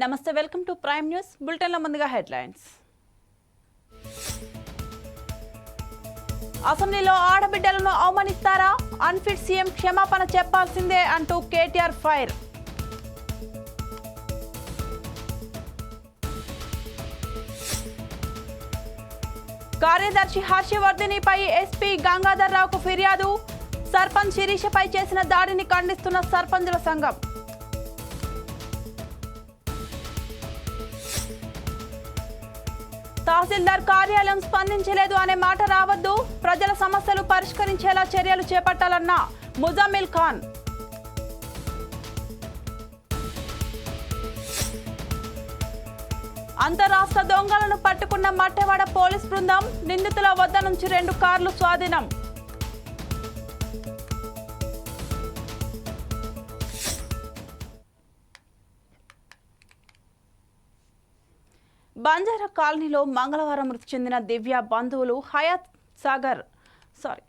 నమస్తే welcome to prime news బులెటిన్ల ముందుగా హెడ్లైన్స్. అసెంబ్లీలో ఆడబిడ్డలను అవమానిస్తారా? అన్ఫిట్ సీఎం క్షమాపణ చెప్పాల్సిందే అంటూ కేటీఆర్ ఫైర్. కార్యదర్శి హర్షవర్ధినిపై ఎస్పీ గంగాధర్ రావుకు ఫిర్యాదు. సర్పంచ్ శిరీషపై చేసిన దాడిని ఖండిస్తున్న సర్పంచుల సంఘం. తహసీల్దార్ కార్యాలయం స్పందించలేదు అనే మాట రావద్దు. ప్రజల సమస్యలు పరిష్కరించేలా చర్యలు చేపట్టాలన్న ముజామిల్ ఖాన్. అంతరాష్ట్ర దొంగలను పట్టుకున్న మట్టెవాడ పోలీస్ బృందం నిందితుల వద్ద నుంచి రెండు కార్లు స్వాధీనం. బంజారా కాలనీలో మంగళవారం మృతి చెందిన దివ్య బంధువులు హయాత్ సాగర్ సారీ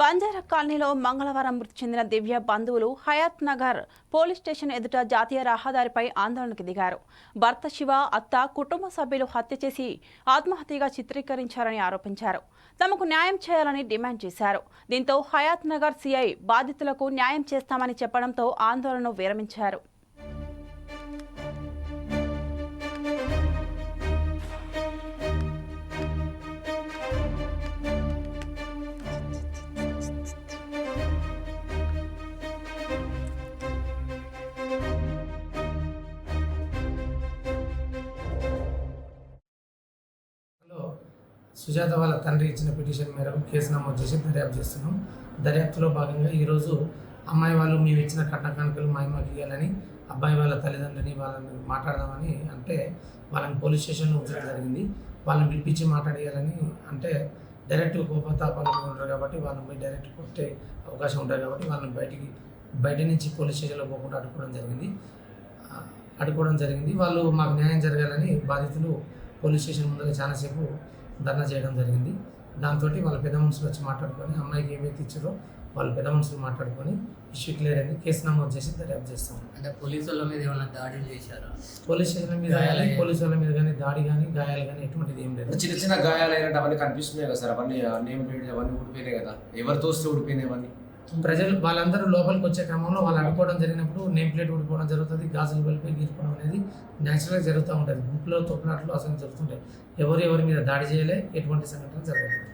బంజారా కాలనీలో మంగళవారం మృతి చెందిన దివ్య బంధువులు హయాత్ నగర్ పోలీస్ స్టేషన్ ఎదుట జాతీయ రహదారిపై ఆందోళనకు దిగారు. భర్త శివ అత్త కుటుంబ సభ్యులు హత్య చేసి ఆత్మహత్యగా చిత్రీకరించారని ఆరోపించారు. తమకు న్యాయం చేయాలని డిమాండ్ చేశారు. దీంతో హయాత్ నగర్ సిఐ బాధితులకు న్యాయం చేస్తామని చెప్పడంతో ఆందోళనను విరమించారు. సుజాత వాళ్ళ తండ్రి ఇచ్చిన పిటిషన్ మేరకు కేసు నమోదు చేసి దర్యాప్తు చేస్తున్నాం. దర్యాప్తులో భాగంగా ఈరోజు అమ్మాయి వాళ్ళు మేము ఇచ్చిన కట్న కానుకలు మా అమ్మకి ఇవ్వాలని అబ్బాయి వాళ్ళ తల్లిదండ్రులని వాళ్ళని మాట్లాడదామని అంటే వాళ్ళని పోలీస్ స్టేషన్లో ఉంచడం జరిగింది. వాళ్ళని పిలిపించి మాట్లాడేయాలని అంటే డైరెక్ట్ కోపతాపాలు ఉంటారు కాబట్టి వాళ్ళని పోయి డైరెక్ట్ కొట్టే అవకాశం ఉంటుంది కాబట్టి వాళ్ళని బయటికి బయట నుంచి పోలీస్ స్టేషన్లో పోకుండా అడుక్కోవడం జరిగింది. అడుకోవడం జరిగింది. వాళ్ళు మాకు న్యాయం జరగాలని బాధితులు పోలీస్ స్టేషన్ ముందర చాలాసేపు ధర్నా చేయడం జరిగింది. దాంతో వాళ్ళ పెద్ద మనుషులు వచ్చి మాట్లాడుకొని అమ్మాయికి ఏవైతే ఇచ్చారో వాళ్ళు పెద్ద మనుషులు మాట్లాడుకొని ఇష్యూ క్లియర్ అయింది. కేసు నమోదు చేసి దర్యాప్తు చేస్తాం అంటే పోలీసు వాళ్ళ మీద ఏమైనా దాడులు చేశారా? పోలీస్ స్టేషన్ మీద గాయాలు కానీ పోలీసు వాళ్ళ మీద కానీ దాడి కానీ గాయాలు కానీ ఎటువంటిది ఏం లేదు. చిన్న చిన్న గాయాలు అయినట్టు అవన్నీ కనిపిస్తున్నాయి కదా సార్. అవన్నీ నేమ్ ప్లేట్ అవన్నీ ఊడిపోయినాయి కదా. ఎవరు తోస్తే ఊడిపోయినాయి అవన్నీ? ప్రజలు వాళ్ళందరూ లోపలికి వచ్చే క్రమంలో వాళ్ళు అడ్డుకోవడం జరిగినప్పుడు నేమ్ ప్లేట్ ఊడిపోవడం జరుగుతుంది. గాజులు వెళ్ళిపోయి గీరుకోవడం అనేది న్యాచురల్గా జరుగుతూ ఉంటుంది గుంపులో తోపులాట్లు అసలు జరుగుతుంటాయి. ఎవరు ఎవరి మీద దాడి చేయలే ఎటువంటి సంఘటన జరగలేదు.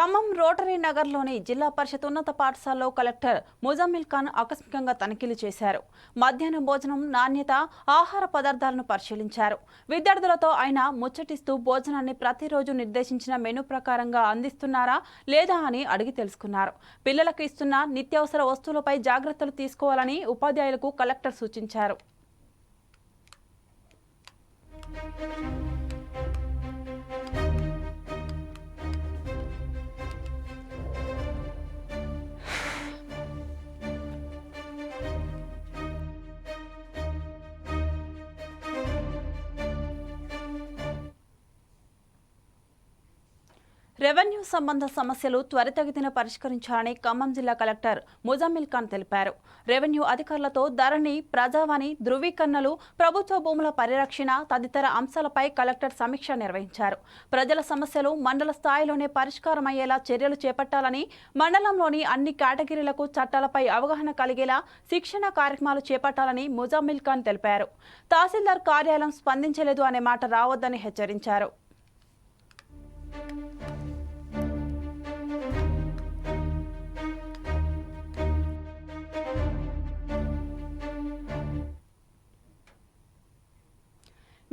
ఖమ్మం రోటరీ నగర్లోని జిల్లా పరిషత్ ఉన్నత పాఠశాలలో కలెక్టర్ ముజామిల్ ఖాన్ ఆకస్మికంగా తనిఖీలు చేశారు. మధ్యాహ్నం భోజనం నాణ్యత ఆహార పదార్థాలను పరిశీలించారు. విద్యార్థులతో ఆయన ముచ్చటిస్తూ భోజనాన్ని ప్రతిరోజు నిర్దేశించిన మెనూ ప్రకారంగా అందిస్తున్నారా లేదా అని అడిగి తెలుసుకున్నారు. పిల్లలకు ఇస్తున్న నిత్యావసర వస్తువులపై జాగ్రత్తలు తీసుకోవాలని ఉపాధ్యాయులకు కలెక్టర్ సూచించారు. రెవెన్యూ సంబంధ సమస్యలు త్వరితగతిన పరిష్కరించాలని ఖమ్మం జిల్లా కలెక్టర్ ముజామిల్ ఖాన్ తెలిపారు. రెవెన్యూ అధికారులతో ధరణి ప్రజావాణి ధృవీకరణలు ప్రభుత్వ భూముల పరిరక్షణ తదితర అంశాలపై కలెక్టర్ సమీక్ష నిర్వహించారు. ప్రజల సమస్యలు మండల స్థాయిలోనే పరిష్కారమయ్యేలా చర్యలు చేపట్టాలని మండలంలోని అన్ని కేటగిరీలకు చట్టాలపై అవగాహన కలిగేలా శిక్షణ కార్యక్రమాలు చేపట్టాలని ముజామిల్ ఖాన్ తెలిపారు. తహసీల్దార్ కార్యాలయం స్పందించలేదు అనే మాట రావద్దని హెచ్చరించారు.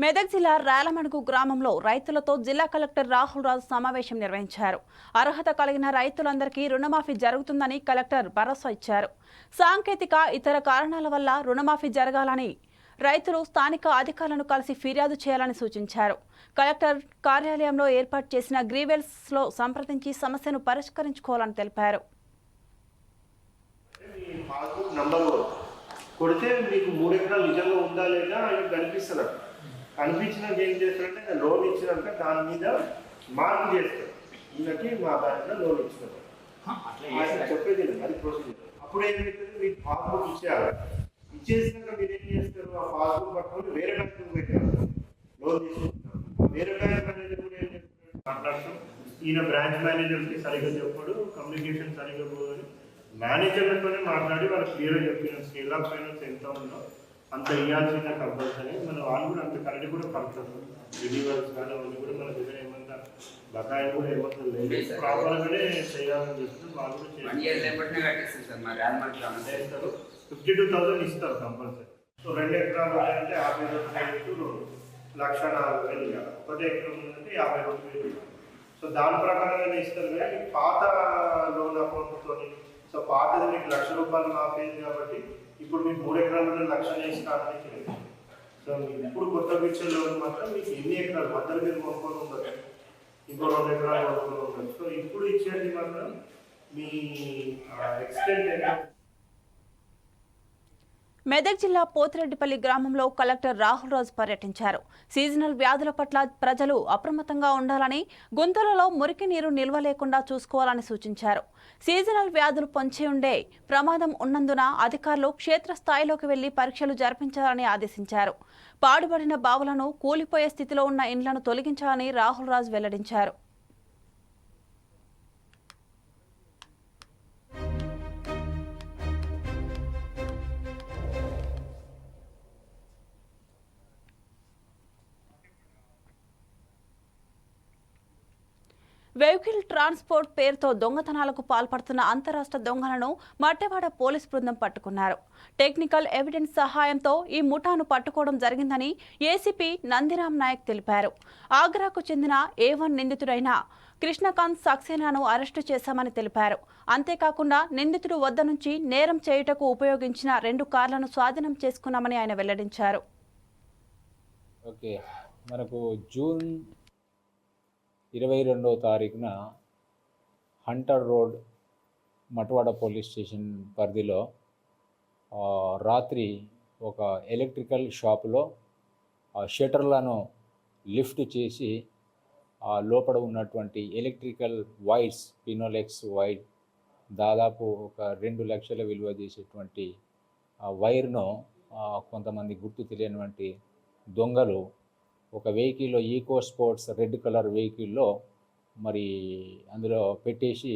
మెదక్ జిల్లా రాలమణుగు గ్రామంలో రైతులతో జిల్లా కలెక్టర్ రాహుల్ రాజు సమావేశం నిర్వహించారు. అర్హత కలిగిన రైతులందరికీ రుణమాఫీ జరుగుతుందని కలెక్టర్ భరోసా ఇచ్చారు. సాంకేతిక ఇతర కారణాల వల్ల రుణమాఫీ జరగాలని రైతులు స్థానిక అధికారులను కలిసి ఫిర్యాదు చేయాలని సూచించారు. కలెక్టర్ కార్యాలయంలో ఏర్పాటు చేసిన గ్రీవెల్స్లో సంప్రదించి సమస్యను పరిష్కరించుకోవాలని తెలిపారు. కొడితే మీకు మూడు ఎకరాలు నిజంగా ఉందా లేదా కనిపిస్తుంది కనిపించినాక ఏం చేస్తారంటే లోన్ ఇచ్చినాక దాని మీద మార్క్ చేస్తారు. ఈయనకి మా బ్యాంక్లో లోన్ ఇచ్చినారు ఆయన చెప్పేది లేదు, అది ప్రొసీజర్ అప్పుడు ఏమైతుంది మీకు పాస్బుక్ ఇచ్చేయాలి. ఇచ్చేసినాక మీరు ఏం చేస్తారు? ఆ పాస్బుక్ పట్టుకొని వేరే బ్యాంక్ పెట్టారు లోన్ తీసుకుంటారు వేరే బ్యాంక్ మేనేజర్ కూడా ఏం చేస్తారు మాట్లాడుతూ. ఈయన బ్రాంచ్ మేనేజర్కి సరిగ్గా చెప్పడు కమ్యూనికేషన్ సరిగ్గా పోదని. మేనేజర్లతోనే మాట్లాడి వాళ్ళు క్లియర్గా చెప్పిన స్కేల్ ఆఫ్ ఫైనాన్స్ ఎంత ఉందో అంత ఇవ్వాల్సిన కంపల్సరీ మన వాళ్ళు కూడా అంత కరెక్ట్ కూడా కడతారు రిలీవర్స్ కానీ అవన్నీ కూడా మన దగ్గర ఏమన్నా బకాయి కూడా ఏమన్నా లేదు ప్రాపర్గానే చేయాలని చెప్తే వాళ్ళు కూడా చేస్తారు. ఫిఫ్టీ టూ థౌసండ్ ఇస్తారు కంపల్సరీ సో రెండు ఎకరాలు అంటే యాభై రెండు లక్ష నాలుగు వేలు ఇవ్వాలి ఒకటి ఎకరం ఉందంటే యాభై రెండు వేలు. సో దాని ప్రకారంగానే ఇస్తారు కానీ పాత లోన్ అకౌంట్తో సో పాతది మీకు లక్ష రూపాయలు అయింది కాబట్టి ఇప్పుడు మీకు మూడు ఎకరాలు లక్షనే ఇస్తానని తెలియదు సో మీకు ఇప్పుడు కొత్త పిక్చర్ లోన్ మాత్రం మీకు ఎన్ని ఎకరాలు? మధ్యలో మీరు కొనుక్కొని ఉండదు ఇంకో రెండు ఎకరాలు కొనుక్కొని ఉండదు సో ఇప్పుడు ఇచ్చేది మాత్రం మీ ఎక్స్టెంట్ ఎంత మెదక్ జిల్లా పోతిరెడ్డిపల్లి గ్రామంలో కలెక్టర్ రాహుల్ రాజు పర్యటించారు. సీజనల్ వ్యాధుల పట్ల ప్రజలు అప్రమత్తంగా ఉండాలని గుంతలలో మురికి నీరు నిల్వ లేకుండా చూసుకోవాలని సూచించారు. సీజనల్ వ్యాధులు పొంచి ఉండే ప్రమాదం ఉన్నందున అధికారులు క్షేత్రస్థాయిలోకి వెళ్ళి పరీక్షలు జరిపించాలని ఆదేశించారు. పాడుబడిన బావులను కూలిపోయే స్థితిలో ఉన్న ఇండ్లను తొలగించాలని రాహుల్ రాజు వెల్లడించారు. వెహికల్ ట్రాన్స్పోర్ట్ పేరుతో దొంగతనాలకు పాల్పడుతున్న అంతరాష్ట్ర దొంగలను మట్టెవాడ పోలీస్ బృందం పట్టుకున్నారు. టెక్నికల్ ఎవిడెన్స్ సహాయంతో ఈ ముఠాను పట్టుకోవడం జరిగిందని ఏసీపీ నందిరామ్ నాయక్ తెలిపారు. ఆగ్రాకు చెందిన ఏ వన్ నిందితుడైన కృష్ణకాంత్ సక్సేనాను అరెస్టు చేశామని తెలిపారు. అంతేకాకుండా నిందితుడు వద్ద నుంచి నేరం చేయుటకు ఉపయోగించిన రెండు కార్లను స్వాధీనం చేసుకున్నామని ఆయన వెల్లడించారు. ఓకే మనకు జూన్ ఇరవై రెండవ తారీఖున Hunter Road Matwada police station పరిధిలో రాత్రి ఒక ఎలక్ట్రికల్ షాపులో షటర్లను షట్టర్లను లిఫ్ట్ చేసి లోపల ఉన్నటువంటి ఎలక్ట్రికల్ వైర్స్ పినోలెక్స్ వైర్ దాదాపు ఒక రెండు లక్షల విలువ చేసేటువంటి వైర్ను కొంతమంది గుర్తు తెలియనివంటి దొంగలు ఒక వెహికల్లో ఈకో స్పోర్ట్స్ రెడ్ కలర్ వెహికల్లో మరి అందులో పెట్టేసి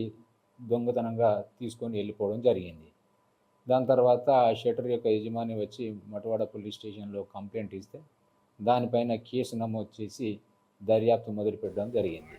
దొంగతనంగా తీసుకొని వెళ్ళిపోవడం జరిగింది. దాని తర్వాత షటర్ యొక్క యజమాని వచ్చి మటవాడ పోలీస్ స్టేషన్లో కంప్లైంట్ ఇస్తే దానిపైన కేసు నమోదు చేసి దర్యాప్తు మొదలుపెట్టడం జరిగింది.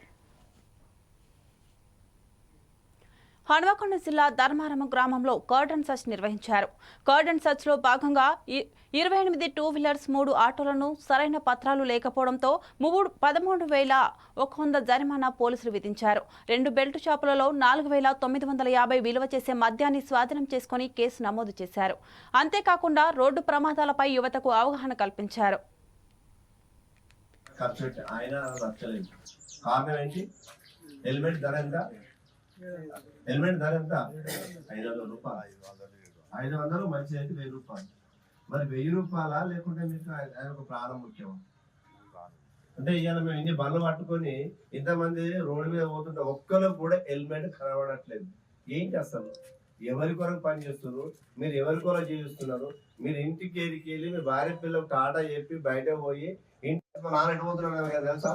హన్మకొండ జిల్లా ధర్మారం గ్రామంలో కార్డన్ సర్చ్ నిర్వహించారు. కార్డన్ సర్చ్లో భాగంగా ఇ- ఇరవై ఎనిమిది టూ వీలర్స్ మూడు ఆటోలను సరైన పత్రాలు లేకపోవడంతో మూడు పదమూడు వేల ఒక వంద జరిమానా పోలీసులు విధించారు. రెండు బెల్ట్ షాపులలో నాలుగు వేల తొమ్మిది వందల యాభై విలువ చేసే మద్యాన్ని స్వాధీనం చేసుకుని కేసు నమోదు చేశారు. అంతేకాకుండా రోడ్డు ప్రమాదాలపై యువతకు అవగాహన కల్పించారు. హెల్మెట్ ధర ఎంత? హెల్మెట్ ధర ఎంత ఐదు వందల రూపాయలు ఐదు వందలు మంచి అయితే వెయ్యి రూపాయలు. మరి వెయ్యి రూపాయలా లేకుంటే మీకు ఆయన ఒక ప్రాణం ముఖ్యం అంటే ఇవాళ మేము ఇన్ని బండ్లు పట్టుకొని ఇంతమంది రోడ్డు మీద పోతుంటే ఒక్కరు కూడా హెల్మెట్ కనబడట్లేదు. ఏం అసలు? ఎవరి కొరకు పని చేస్తున్నారు? మీరు ఎవరి కొరకు జీవిస్తున్నారు? మీరు ఇంటికి వెళ్ళి వెళ్ళి మీ భార్య పిల్లలకు టాటా చెప్పి బయట పోయి ఇంటి మా నాన్న ఎటు కదా తెలుసా?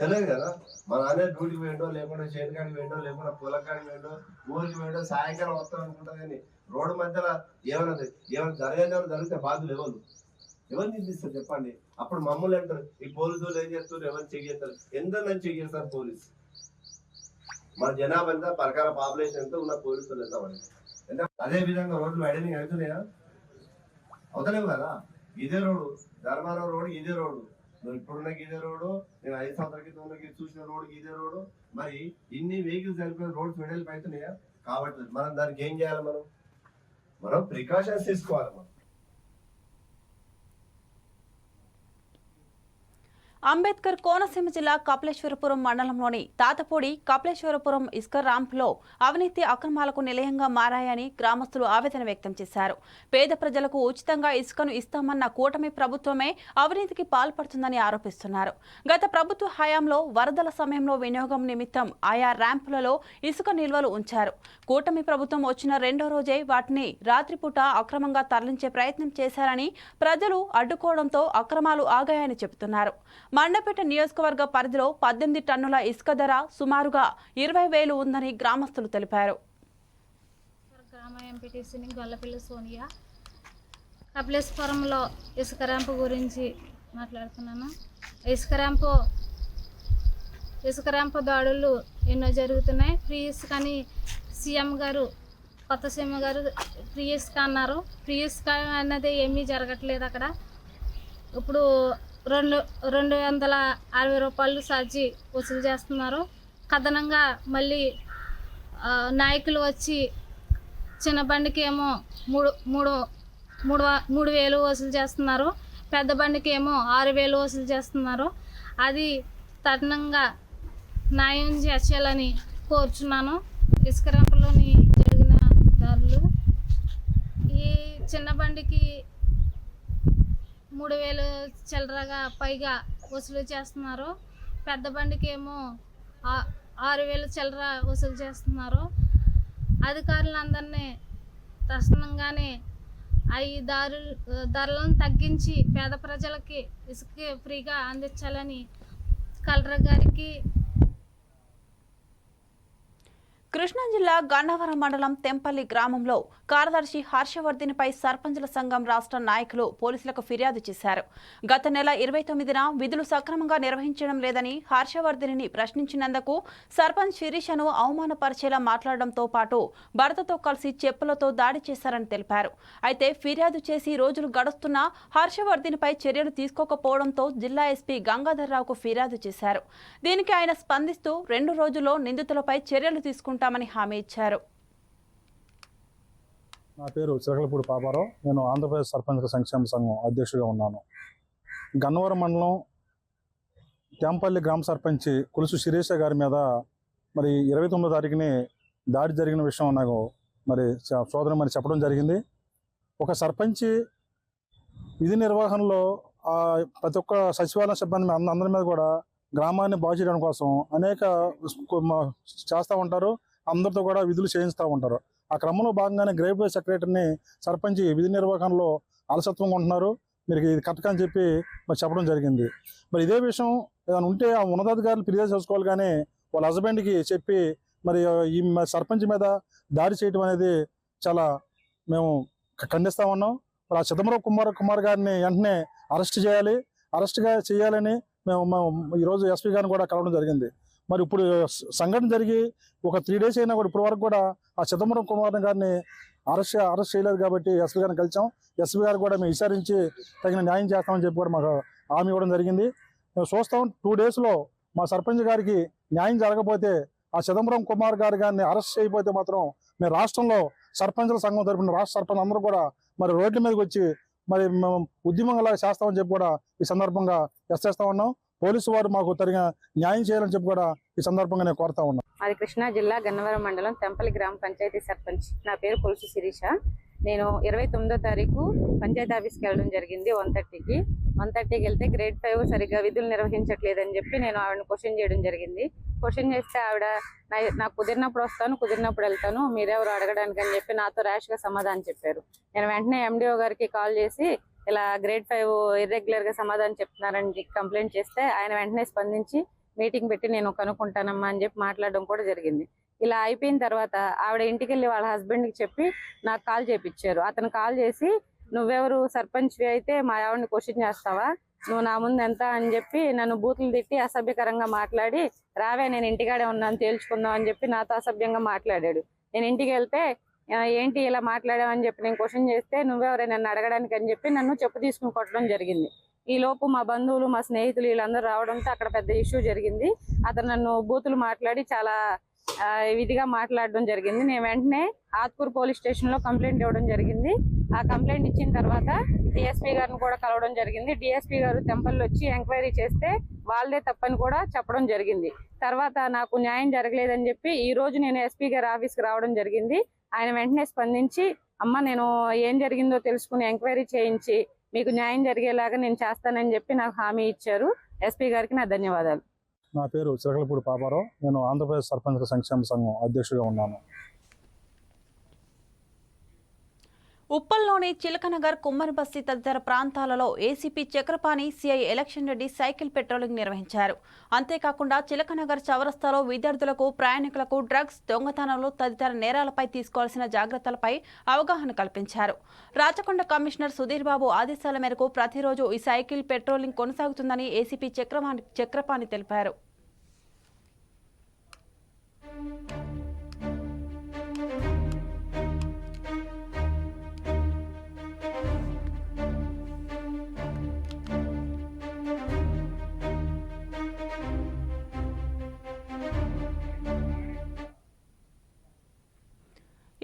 తెలియదు కదా. మా నాన్న డ్యూటీ పోయిండో లేకుండా చేతికాడికి పోయిండో లేకుండా పొలకాడికి పోయిండో ఊరికి పోయిండో సాయంకాలం వస్తాం అనుకుంటా కానీ రోడ్డు మధ్యలో ఏమైనా ఏమైనా జరగని జరిగితే బాధలు ఎవరు? ఎవరు నిందిస్తారు చెప్పండి? అప్పుడు మమ్మల్ని అంటారు ఈ పోలీసు ఏం చేస్తారు ఎవరు చెక్ చేస్తారు? ఎందరు నుంచి చెక్ చేస్తారు పోలీసు? మన జనాభా ఎంత? ప్రకార పాపులేషన్ ఎంత? ఉన్న పోలీసులు ఎంత అదే విధంగా రోడ్లు వైడనింగ్ అవుతున్నాయా? అవుతలేవు కదా. ఇదే రోడ్డు ధర్మారావు రోడ్ ఇదే రోడ్డు. నువ్వు ఇప్పుడున్న గీదే రోడ్డు నేను ఐదు సంవత్సరాల క్రితం చూసిన రోడ్డు గీదే రోడ్డు. మరి ఇన్ని వెహికల్స్ వెళ్ళిపోయిన రోడ్స్ వెడల్పు అవుతున్నాయా? కాబట్టి మనం దానికి ఏం చేయాలి మనం? మనం ప్రికాషన్స్ తీసుకోవాలి మనం. అంబేద్కర్ కోనసీమ జిల్లా కపిలేశ్వరపురం మండలంలోని తాతపూడి కపిలేశ్వరపురం ఇసుక ర్యాంపులో అవినీతి అక్రమాలకు నిలయంగా మారాయని గ్రామస్తులు ఆవేదన వ్యక్తం చేశారు. పేద ప్రజలకు ఉచితంగా ఇసుకను ఇస్తామన్న కూటమి ప్రభుత్వమే అవినీతికి పాల్పడుతుందని ఆరోపిస్తున్నారు. గత ప్రభుత్వ హయాంలో వరదల సమయంలో వినియోగం నిమిత్తం ఆయా ర్యాంపులలో ఇసుక నిల్వలు ఉంచారు. కూటమి ప్రభుత్వం వచ్చిన రెండో రోజే వాటిని రాత్రిపూట అక్రమంగా తరలించే ప్రయత్నం చేశారని ప్రజలు అడ్డుకోవడంతో అక్రమాలు ఆగాయని చెబుతున్నారు. మండపేట నియోజకవర్గ పరిధిలో పద్దెనిమిది టన్నుల ఇసుక ధర సుమారుగా ఇరవై వేలు ఉందని గ్రామస్తులు తెలిపారు. గ్రామ ఎంపీటీసీని గొల్లపిల్లి సోనియా. కపిలేశ్వరంలో ఇసుక ర్యాంపు గురించి మాట్లాడుతున్నాను. ఇసుక ర్యాంపు ఇసుక ర్యాంపు దాడులు ఎన్నో జరుగుతున్నాయి. ఫ్రీ ఇసుకని సీఎం గారు కొత్త సీఎం గారు ఫ్రీ ఇసుక అన్నారు. ఫ్రీ ఇసుక అనేది ఏమీ జరగట్లేదు అక్కడ. ఇప్పుడు రెండు రెండు వందల అరవై రూపాయలు ఛార్జీ వసూలు చేస్తున్నారు. కథనంగా మళ్ళీ నాయకులు వచ్చి చిన్న బండికి ఏమో మూడు మూడు మూడు మూడు వేలు వసూలు చేస్తున్నారు. పెద్ద బండికి ఏమో ఆరు వేలు వసూలు చేస్తున్నారు. అది తరుణంగా న్యాయం చేర్చాలని కోరుచున్నాను. ఇసుక రంపలోని జరిగిన దారులు ఈ చిన్న బండికి మూడు వేలు చిల్లరగా పైగా వసూలు చేస్తున్నారు. పెద్ద బండికి ఏమో ఆ- ఆరు వేలు చిల్లర వసూలు చేస్తున్నారు. అధికారులందరినీ తక్షణంగానే అవి దారులు ధరలను తగ్గించి పేద ప్రజలకి ఇసుక ఫ్రీగా అందించాలని కలెక్టర్ గారికి కృష్ణా జిల్లా గన్నవరం మండలం తెంపల్లి గ్రామంలో కార్యదర్శి హర్షవర్ధినిపై సర్పంచుల సంఘం రాష్ట్ర నాయకులు పోలీసులకు ఫిర్యాదు చేశారు. గత నెల ఇరవై తొమ్మిదిన విధులు సక్రమంగా నిర్వహించడం లేదని హర్షవర్ధిని ప్రశ్నించినందుకు సర్పంచ్ శిరీషను అవమానపరిచేలా మాట్లాడడంతో పాటు భర్తతో కలిసి చెప్పులతో దాడి చేశారని తెలిపారు. అయితే ఫిర్యాదు చేసి రోజులు గడుస్తున్నా హర్షవర్ధినిపై చర్యలు తీసుకోకపోవడంతో జిల్లా ఎస్పీ గంగాధర్రావుకు ఫిర్యాదు చేశారు. దీనికి ఆయన స్పందిస్తూ రెండు రోజుల్లో నిందితులపై చర్యలు తీసుకుంటామని హామీ ఇచ్చారు. నా పేరు చిరకలపూడి పాపారావు. నేను ఆంధ్రప్రదేశ్ సర్పంచుల సంక్షేమ సంఘం అధ్యక్షుడిగా ఉన్నాను. గన్నవరం మండలం తేంపల్లి గ్రామ సర్పంచ్ కులుసు శిరీష గారి మీద మరి ఇరవై తొమ్మిదో తారీఖుని దాడి జరిగిన విషయం నాకు మరి సోదరు మరి చెప్పడం జరిగింది. ఒక సర్పంచ్ విధి నిర్వహణలో ప్రతి ఒక్క సచివాలయ సిబ్బంది అందరి మీద కూడా గ్రామాన్ని బాగు చేయడం కోసం అనేక చేస్తూ ఉంటారు. అందరితో కూడా విధులు చేయిస్తూ ఉంటారు. ఆ క్రమంలో భాగంగానే గ్రేవ్ సెక్రటరీని సర్పంచ్ విధి నిర్వహణలో అలసత్వంగా ఉంటున్నారు మీరు ఇది కరెక్ట్ అని చెప్పి మరి చెప్పడం జరిగింది. మరి ఇదే విషయం ఏదైనా ఉంటే ఆ ఉన్నతాధికారులు ఫిర్యాదు చేసుకోవాలి కానీ వాళ్ళ హస్బెండ్కి చెప్పి మరి ఈ సర్పంచ్ మీద దాడి చేయటం అనేది చాలా మేము ఖండిస్తా ఉన్నాం. మరి ఆ చిదంబరం కుమార్ కుమార్ గారిని వెంటనే అరెస్ట్ చేయాలి. అరెస్ట్గా చేయాలని మేము మేము ఈరోజు ఎస్పీ గారిని కూడా కలవడం జరిగింది. మరి ఇప్పుడు సంఘటన జరిగి ఒక త్రీ డేస్ అయినా కూడా ఇప్పటి వరకు కూడా ఆ చిదంబరం కుమార్ గారిని అరెస్ట్ అరెస్ట్ చేయలేదు కాబట్టి ఎస్పీ గారిని కలిసాం. ఎస్పీ గారు కూడా మేము విచారించి తగిన న్యాయం చేస్తామని చెప్పి కూడా మాకు హామీ ఇవ్వడం జరిగింది. మేము చూస్తాం టూ డేస్లో మా సర్పంచ్ గారికి న్యాయం జరగకపోతే ఆ చిదంబరం కుమార్ గారి గారిని అరెస్ట్ చేయకపోతే మాత్రం మేము రాష్ట్రంలో సర్పంచుల సంఘం తరపున రాష్ట్ర సర్పంచ్ అందరూ కూడా మరి రోడ్ల మీదకి వచ్చి మరి మేము ఉద్యమంగా చేస్తామని చెప్పి కూడా ఈ సందర్భంగా ఎస్ చేస్తా ఉన్నాం. పోలీసు వారు మాకు తగిన న్యాయం చేయాలని చెప్పి కూడా ఈ సందర్భంగా నేను కోరుతా ఉన్నాను అది కృష్ణా జిల్లా గన్నవరం మండలం తెంపల్లి గ్రామ పంచాయతీ సర్పంచ్. నా పేరు కొలుసు శిరీష. నేను ఇరవై తొమ్మిదో తారీఖు పంచాయతీ ఆఫీస్కి వెళ్ళడం జరిగింది వన్ థర్టీకి. వన్ థర్టీకి వెళ్తే గ్రేడ్ ఫైవ్ సరిగ్గా విధులు నిర్వహించట్లేదని చెప్పి నేను ఆవిడని క్వశ్చన్ చేయడం జరిగింది. క్వశ్చన్ చేస్తే ఆవిడ నాకు కుదిరినప్పుడు వస్తాను కుదిరినప్పుడు వెళ్తాను మీరెవరు అడగడానికి అని చెప్పి నాతో ర్యాష్గా సమాధానం చెప్పారు. నేను వెంటనే ఎండిఓ గారికి కాల్ చేసి ఇలా గ్రేడ్ ఫైవ్ ఇర్రెగ్యులర్గా సమాధానం చెప్తున్నారని కంప్లైంట్ చేస్తే ఆయన వెంటనే స్పందించి మీటింగ్ పెట్టి నేను కనుక్కుంటానమ్మా అని చెప్పి మాట్లాడడం కూడా జరిగింది. ఇలా అయిపోయిన తర్వాత ఆవిడ ఇంటికి వెళ్ళి వాళ్ళ హస్బెండ్కి చెప్పి నాకు కాల్ చేపించారు అతను కాల్ చేసి నువ్వెవరు? సర్పంచ్ అయితే మా ఆవిడని క్వశ్చన్ చేస్తావా? నువ్వు నా ముందు ఎంత? అని చెప్పి నన్ను బూతులు తిట్టి అసభ్యకరంగా మాట్లాడి రావే నేను ఇంటికాడే ఉన్నాను తేల్చుకుందాం అని చెప్పి నాతో అసభ్యంగా మాట్లాడాడు. నేను ఇంటికి వెళ్తే ఏంటి ఇలా మాట్లాడావని చెప్పి నేను క్వశ్చన్ చేస్తే నువ్వెవరే నన్ను అడగడానికి అని చెప్పి నన్ను చెప్పు తీసుకుని కొట్టడం జరిగింది. ఈ లోపు మా బంధువులు మా స్నేహితులు వీళ్ళందరూ రావడంతో అక్కడ పెద్ద ఇష్యూ జరిగింది. అతను నన్ను బూతులు మాట్లాడి చాలా విధిగా మాట్లాడడం జరిగింది. నేను వెంటనే ఆత్కూర్ పోలీస్ స్టేషన్లో కంప్లైంట్ ఇవ్వడం జరిగింది. ఆ కంప్లైంట్ ఇచ్చిన తర్వాత డిఎస్పీ గారిని కూడా కలవడం జరిగింది. డిఎస్పీ గారు టెంపుల్ వచ్చి ఎంక్వైరీ చేస్తే వాళ్ళదే తప్పని కూడా చెప్పడం జరిగింది. తర్వాత నాకు న్యాయం జరగలేదని చెప్పి ఈ రోజు నేను ఎస్పీ గారి ఆఫీస్కి రావడం జరిగింది. ఆయన వెంటనే స్పందించి అమ్మ నేను ఏం జరిగిందో తెలుసుకుని ఎంక్వైరీ చేయించి మీకు న్యాయం జరిగేలాగా నేను చేస్తానని చెప్పి నాకు హామీ ఇచ్చారు. ఎస్పీ గారికి నా ధన్యవాదాలు. నా పేరు చిరకలపూడి పాపారావు. నేను ఆంధ్రప్రదేశ్ సర్పంచ్ సంక్షేమ సంఘం అధ్యక్షుడిగా ఉన్నాను. ఉప్పల్లోని చిలకనగర్ కుమ్మరిబస్తి తదితర ప్రాంతాలలో ACP Chakrapani CI Election Reddy cycle patrolling నిర్వహించారు. అంతేకాకుండా చిలకనగర్ చౌరస్తాలో విద్యార్థులకు ప్రయాణికులకు డ్రగ్స్ దొంగతనాలు తదితర నేరాలపై తీసుకోవాల్సిన జాగ్రత్తలపై అవగాహన కల్పించారు. రాచకొండ కమిషనర్ సుధీర్ బాబు ఆదేశాల మేరకు ప్రతిరోజు ఈ సైకిల్ పెట్రోలింగ్ కొనసాగుతుందని ఏసీపీ చక్రపాణి చక్రపాణి తెలిపారు.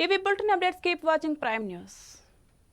ఇవి bulletin updates keep watching prime news